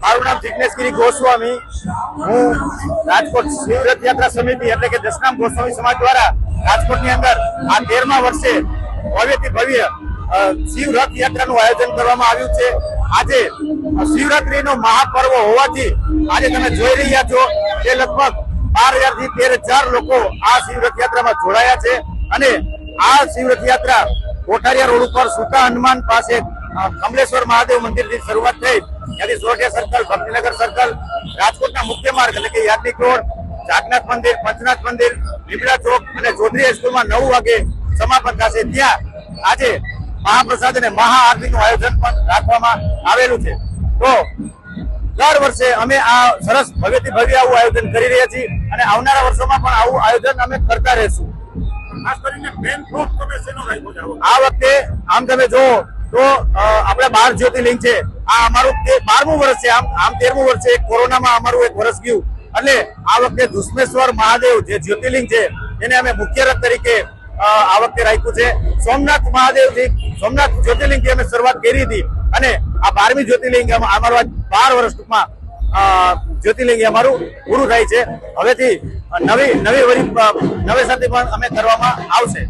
મારું નામ જિજ્ઞેશગીરી ગોસ્વામી. હું રાજકોટ શિવ રથયાત્રા સમિતિ એટલે કે દશનામ ગોસ્વામી સમાજ દ્વારા રાજકોટની અંદર આ તેરમા વર્ષે ભવ્ય અ, શિવ રથયાત્રાનું આયોજન કરવામાં આવ્યું છે. આજે શિવરાત્રીનો મહાપર્વ હોવાથી આજે તમે જોઈ રહ્યા છો કે લગભગ બાર હજારથી તેર હજાર લોકો આ શિવ રથયાત્રામાં જોડાયા છે અને આ શિવ રથયાત્રા કોઠારિયા રોડ ઉપર સુતા હનુમાન પાસે કમલેશ્વર મહાદેવ મંદિરથી શરૂઆત થઈ ત્યાંથી સોરઠિયા સર્કલ ભક્તિનગર સર્કલ રાજકોટના મુખ્ય માર્ગ એટલે કે યાજ્ઞિક રોડ જાગનાથ મંદિર પંચનાથ મંદિર લીમડા ચોક અને ચૌધરી હાઈસ્કૂલમાં નવ વાગે સમાપન થશે. ત્યાં આજે મહાપ્રસાદ અને મહાઆરતીનું આયોજન પણ રાખવામાં આવેલું છે. તો દર વર્ષે અમે આ સરસ ભવ્યથી ભવ્ય આવું આયોજન કરી રહ્યા છીએ અને આવનારા વર્ષોમાં પણ આવું આયોજન અમે કરતા રહેશું. ખાસ કરીને મેન ફ્રૂટ તમે શેનો રાખ્યો? આ વખતે આમ તમે જો તો આપણે બાર જ્યોતિર્લિંગ છે. આ અમારું બારમું વર્ષ છે. આમ આમ તેરમું વર્ષ છે. કોરોનામાં અમારું એક વર્ષ ગયું. એટલે આ વખતે ધુસ્મેશ્વર મહાદેવ જે જ્યોતિર્લિંગ છે, એને અમે મુખ્ય તરીકે આ વખતે રાખ્યું છે. સોમનાથ મહાદેવથી, સોમનાથ જ્યોતિર્લિંગથી અમે શરૂઆત કરી હતી. અને આ બારમી જ્યોતિર્લિંગ અમારું બાર વર્ષ ટૂંકમાં જ્યોતિર્લિંગ અમારું પૂરું થાય છે. હવેથી નવી નવી વરી નવેસરથી પણ અમે કરવામાં આવશે.